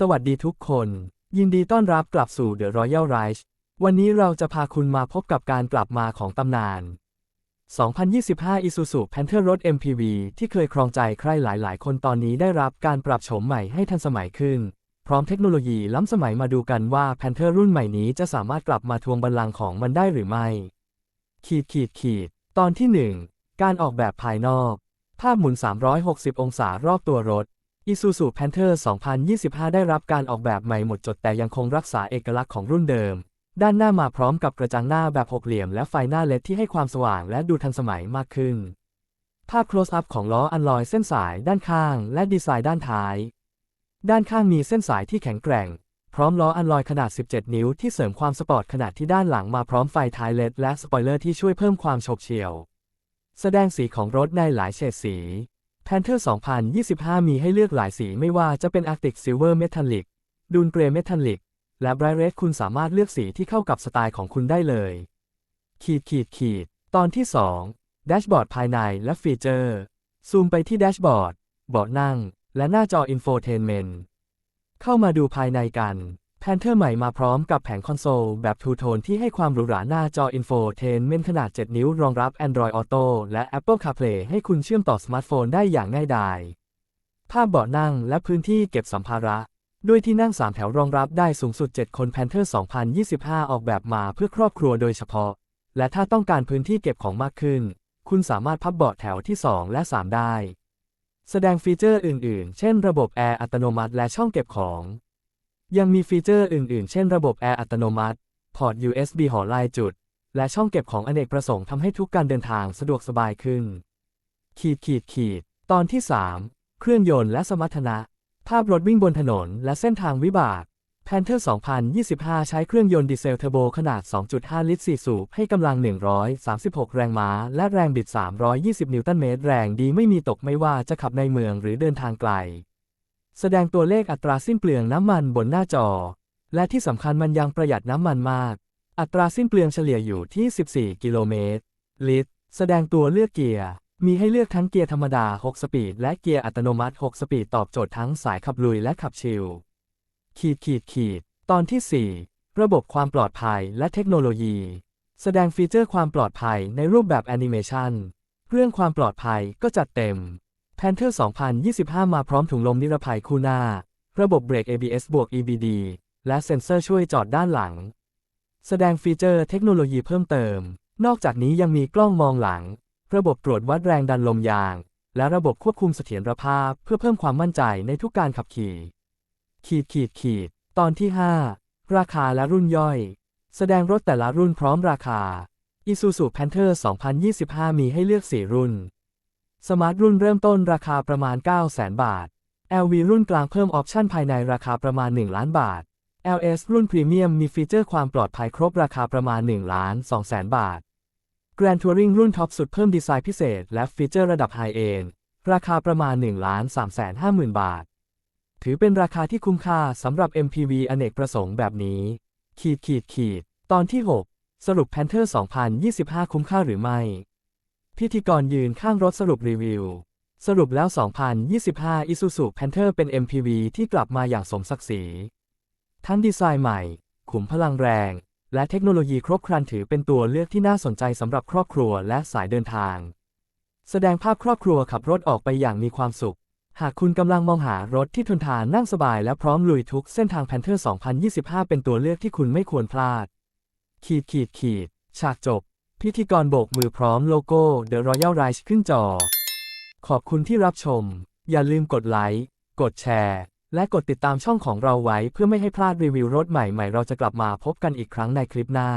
สวัสดีทุกคน ยินดีต้อนรับกลับสู่ The Royal Rise วันนี้เราจะพาคุณมาพบกับการกลับมาของตำนาน 2025 Isuzu Panther รถ MPV ที่เคยครองใจใครหลาย ๆ คนตอนนี้ได้รับการปรับโฉมใหม่ให้ทันสมัยขึ้น พร้อมเทคโนโลยีล้ำสมัยมาดูกันว่า Panther รุ่นใหม่นี้จะสามารถกลับมาทวงบัลลังก์ของมันได้หรือไม่ ขีดขีดขีด ตอนที่ 1 การออกแบบภายนอก ภาพหมุน 360 องศารอบตัวรถ Isuzu Panther 2025 ได้รับการออกแบบใหม่หมดจดแต่ยังคงรักษาเอกลักษณ์ของรุ่นเดิม ด้านหน้ามาพร้อมกับกระจังหน้าแบบหกเหลี่ยมและไฟหน้าเลดที่ให้ความสว่างและดูทันสมัยมากขึ้น ภาพ close up ของล้ออันลอยเส้นสายด้านข้างและดีไซน์ด้านท้าย ด้านข้างมีเส้นสายที่แข็งแกร่ง พร้อมล้ออันลอยขนาด 17 นิ้วที่เสริมความสปอร์ตขนาดที่ด้านหลังมาพร้อมไฟท้ายเลดและสปอยเลอร์ที่ช่วยเพิ่มความโฉบเฉี่ยว แสดงสีของรถในหลายเฉดสี Panther 2025 มีให้เลือกหลายสีไม่ว่าจะเป็น Arctic Silver Metallic Dune Grey Metallic และ Bright Red คุณสามารถเลือกสีที่เข้ากับสไตล์ของคุณได้เลย ขีดขีดขีด ตอนที่ 2 แดชบอร์ดภายในและฟีเจอร์ ซูมไปที่แดชบอร์ด เบาะนั่ง และหน้าจอ Infotainment เข้ามาดูภายในกัน Panther ใหม่มาพร้อมกับแผงคอนโซล แบบทูโทนที่ให้ความหรูหราหน้าจอ Infotainment ขนาด 7 นิ้วรองรับ Android Auto และ Apple CarPlay ให้คุณเชื่อมต่อสมาร์ทโฟนได้อย่างง่ายดาย ภาพเบาะนั่งและพื้นที่เก็บสัมภาระ ด้วยที่นั่ง 3 แถวรองรับได้สูงสุด 7 คน Panther 2025 ออกแบบมาเพื่อครอบครัวโดยเฉพาะ และถ้าต้องการพื้นที่เก็บของมากขึ้น คุณสามารถพับเบาะแถวที่ 2 และ 3 ได้ แสดงฟีเจอร์อื่น ๆ เช่น ระบบแอร์อัตโนมัติและช่องเก็บของ ยังมีฟีเจอร์อื่น ๆ เช่นระบบแอร์อัตโนมัติ พอร์ต USB หอลายจุด และช่องเก็บของอเนกประสงค์ทำให้ทุกการเดินทางสะดวกสบายขึ้น ขีดขีดขีด ตอนที่ 3 เครื่องยนต์และสมรรถนะ ภาพรถวิ่งบนถนนและเส้นทางวิบาก Panther 2025 ใช้เครื่องยนต์ดีเซลเทอร์โบขนาด 2.5 ลิตร 4 สูบ ให้กำลัง 136 แรงม้า และแรงบิด 320 นิวตันเมตร แรงดีไม่มีตกไม่ว่าจะขับในเมืองหรือเดินทางไกล แสดงตัวเลขอัตราสิ้นเปลืองน้ำมันบนหน้าจอ และที่สำคัญมันยังประหยัดน้ำมันมาก อัตราสิ้นเปลืองเฉลี่ยอยู่ที่ 14 กิโลเมตร ลิตร แสดงตัวเลือกเกียร์ มีให้เลือกทั้งเกียร์ธรรมดา 6 สปีด และเกียร์อัตโนมัติ 6 สปีด ตอบโจทย์ทั้งสายขับลุยและขับชิล ขีดขีดขีด ตอนที่ 4 ระบบความปลอดภัยและเทคโนโลยี แสดงฟีเจอร์ความปลอดภัยในรูปแบบแอนิเมชันเรื่องความปลอดภัยก็จัดเต็ม Panther 2025 มาพร้อมถุงลมนิรภัยคู่หน้า ระบบเบรก ABS บวก EBD และเซ็นเซอร์ช่วยจอดด้านหลัง แสดงฟีเจอร์เทคโนโลยีเพิ่มเติม นอกจากนี้ยังมีกล้องมองหลัง ระบบตรวจวัดแรงดันลมยาง และระบบควบคุมเสถียรภาพเพื่อเพิ่มความมั่นใจในทุกการขับขี่ ขีดขีดขีด ตอนที่ 5 ราคาและรุ่นย่อย แสดงรถแต่ละรุ่นพร้อมราคา Isuzu Panther 2025 มีให้เลือก 4 รุ่น สมาร์ทรุ่นเริ่มต้นราคาประมาณ 900,000 บาท LV รุ่นกลางเพิ่มออปชั่นภายในราคาประมาณ 1 ล้านบาท LS รุ่นพรีเมียมมีฟีเจอร์ความปลอดภัยครบราคาประมาณ1ล้าน2แสนบาท Grand Touring รุ่นท็อปสุดเพิ่มดีไซน์พิเศษ และฟีเจอร์ระดับไฮเอนราคาประมาณ1ล้าน3แสน5หมื่นบาท ถือเป็นราคาที่คุ้มค่าสำหรับ MPV อเนกประสงค์แบบนี้ ขีดขีดขีด ตอนที่ 6 สรุป Panther 2025 คุ้มค่าหรือไม่ พิธีกรยืนข้างรถสรุปรีวิว สรุปแล้ว 2025 Isuzu Panther เป็น MPV ที่กลับมาอย่างสมศักดิ์ศรี ทั้งดีไซน์ใหม่ ขุมพลังแรง และเทคโนโลยีครบครันถือเป็นตัวเลือกที่น่าสนใจสำหรับครอบครัวและสายเดินทาง แสดงภาพครอบครัวขับรถออกไปอย่างมีความสุข หากคุณกำลังมองหารถที่ทนทานนั่งสบายและพร้อมลุยทุกเส้นทาง Panther 2025 เป็นตัวเลือกที่คุณไม่ควรพลาด ขีดขีดขีด ฉากจบ พิธีกรโบกมือพร้อมโลโก้ The Royal Rise ขึ้นจอ ขอบคุณที่รับชม อย่าลืมกดไลค์ กดแชร์ และกดติดตามช่องของเราไว้เพื่อไม่ให้พลาดรีวิวรถใหม่ๆ เราจะกลับมาพบกันอีกครั้งในคลิปหน้า